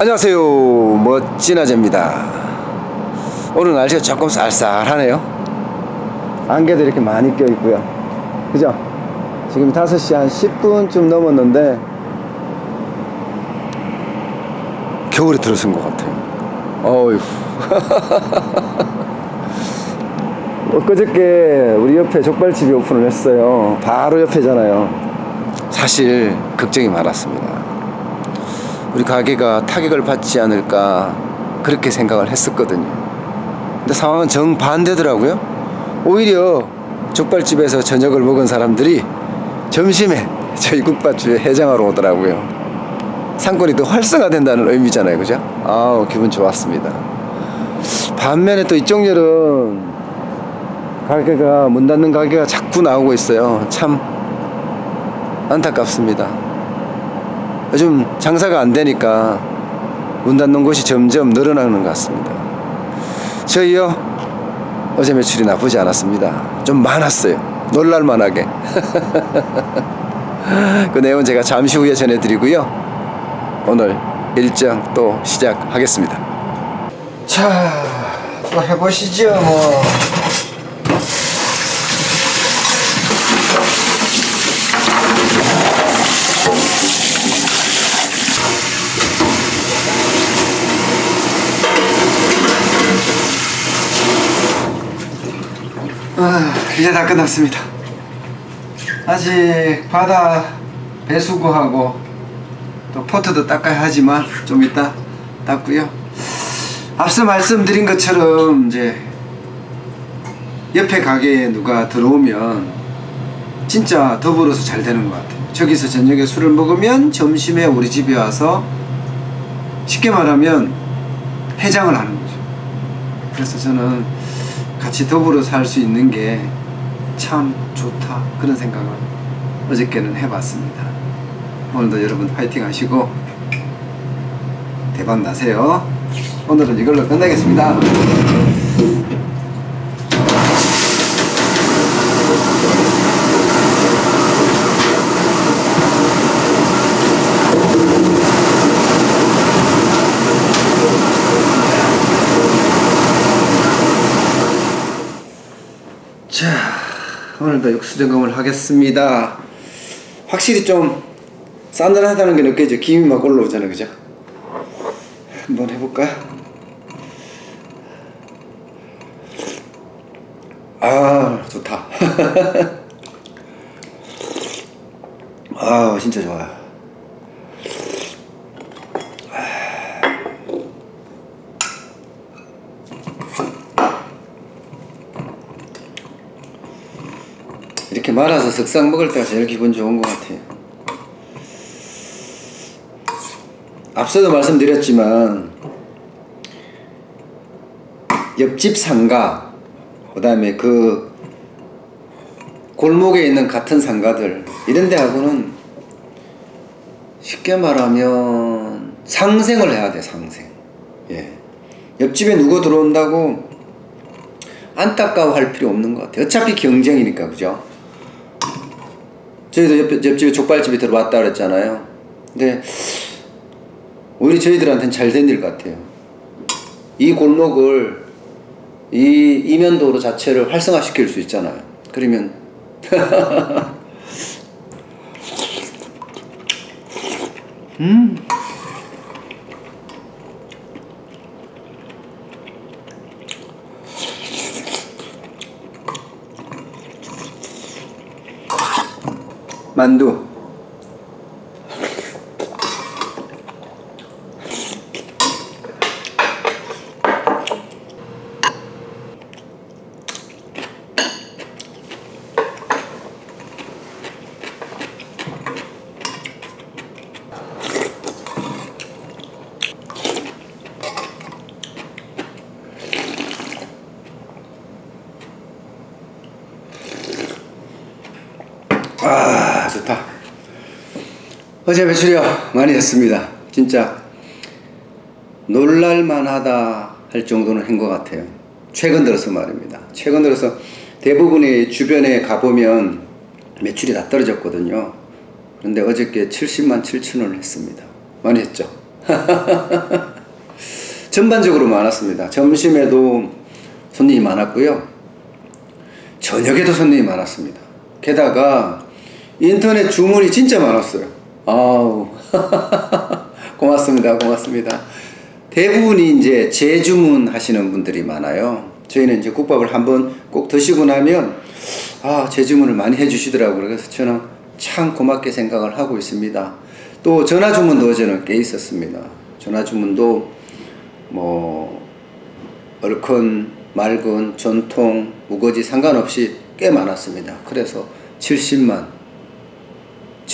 안녕하세요. 멋진 아재입니다. 오늘 날씨가 조금 쌀쌀하네요. 안개도 이렇게 많이 껴 있고요. 그죠? 지금 5시 한 10분쯤 넘었는데 겨울이 들어선 것 같아요. 어휴. 엊그저께 우리 옆에 족발집이 오픈을 했어요. 바로 옆에잖아요. 사실 걱정이 많았습니다 우리 가게가 타격을 받지 않을까 그렇게 생각을 했었거든요. 근데 상황은 정반대더라고요. 오히려 족발집에서 저녁을 먹은 사람들이 점심에 저희 국밥집에 해장하러 오더라고요. 상권이 더 활성화된다는 의미잖아요. 그죠? 아우, 기분 좋았습니다. 반면에 또 이쪽 열은 가게가 문 닫는 가게가 자꾸 나오고 있어요. 참 안타깝습니다. 요즘 장사가 안 되니까 문 닫는 곳이 점점 늘어나는 것 같습니다. 저희요 어제 매출이 나쁘지 않았습니다. 좀 많았어요. 놀랄만하게. 그 내용은 제가 잠시 후에 전해드리고요. 오늘 일정 또 시작하겠습니다. 자, 또 해보시죠, 뭐. 아, 이제 다 끝났습니다. 아직 바다 배수구하고 또 포트도 닦아야 하지만 좀 이따 닦고요. 앞서 말씀드린 것처럼 이제 옆에 가게에 누가 들어오면 진짜 더불어서 잘 되는 것 같아요. 저기서 저녁에 술을 먹으면 점심에 우리 집에 와서 쉽게 말하면 해장을 하는 거죠. 그래서 저는 같이 더불어 살 수 있는 게 참 좋다 그런 생각을 어저께는 해봤습니다. 오늘도 여러분 파이팅 하시고 대박 나세요. 오늘은 이걸로 끝내겠습니다. 자, 오늘도 육수 점검을 하겠습니다. 확실히 좀 싸늘하다는 게 느껴져. 김이 막 올라오잖아요, 그죠? 한번 해볼까요? 아, 좋다. 아, 진짜 좋아요. 말아서 석상 먹을 때가 제일 기분 좋은 것 같아요. 앞서도 말씀드렸지만 옆집 상가 그 다음에 그 골목에 있는 같은 상가들 이런 데하고는 쉽게 말하면 상생을 해야 돼 상생. 예. 옆집에 누구 들어온다고 안타까워할 필요 없는 것 같아요. 어차피 경쟁이니까 그죠 저희도 옆, 옆집에 족발집에 들어왔다 그랬잖아요. 근데 오히려 저희들한테는 잘 된 일 같아요. 이 골목을 이 이면도로 자체를 활성화시킬 수 있잖아요. 그러면 음. 만두 좋다. 어제 매출이요. 많이 했습니다. 진짜 놀랄만하다 할 정도는 한 것 같아요. 최근 들어서 말입니다. 최근 들어서 대부분의 주변에 가보면 매출이 다 떨어졌거든요. 그런데 어저께 70만 7천 원을 했습니다. 많이 했죠? 전반적으로 많았습니다. 점심에도 손님이 많았고요. 저녁에도 손님이 많았습니다. 게다가 인터넷 주문이 진짜 많았어요. 아우 고맙습니다. 고맙습니다. 대부분이 이제 재주문 하시는 분들이 많아요. 저희는 이제 국밥을 한번 꼭 드시고 나면 아 재주문을 많이 해주시더라고요. 그래서 저는 참 고맙게 생각을 하고 있습니다. 또 전화 주문도 어제는 꽤 있었습니다. 전화 주문도 뭐 얼큰 맑은 전통 무거지 상관없이 꽤 많았습니다. 그래서 70만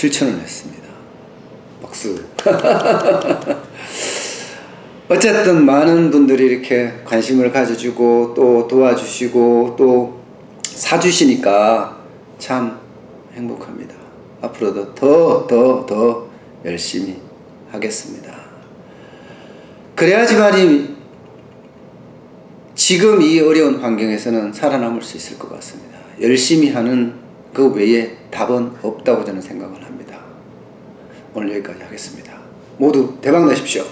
7천 원 했습니다. 박수. 어쨌든 많은 분들이 이렇게 관심을 가져주고 또 도와주시고 또 사주시니까 참 행복합니다. 앞으로도 더, 더, 더 열심히 하겠습니다. 그래야지만이 지금 이 어려운 환경에서는 살아남을 수 있을 것 같습니다. 열심히 하는 그 외에 답은 없다고 저는 생각을 합니다. 오늘 여기까지 하겠습니다. 모두 대박 나십시오.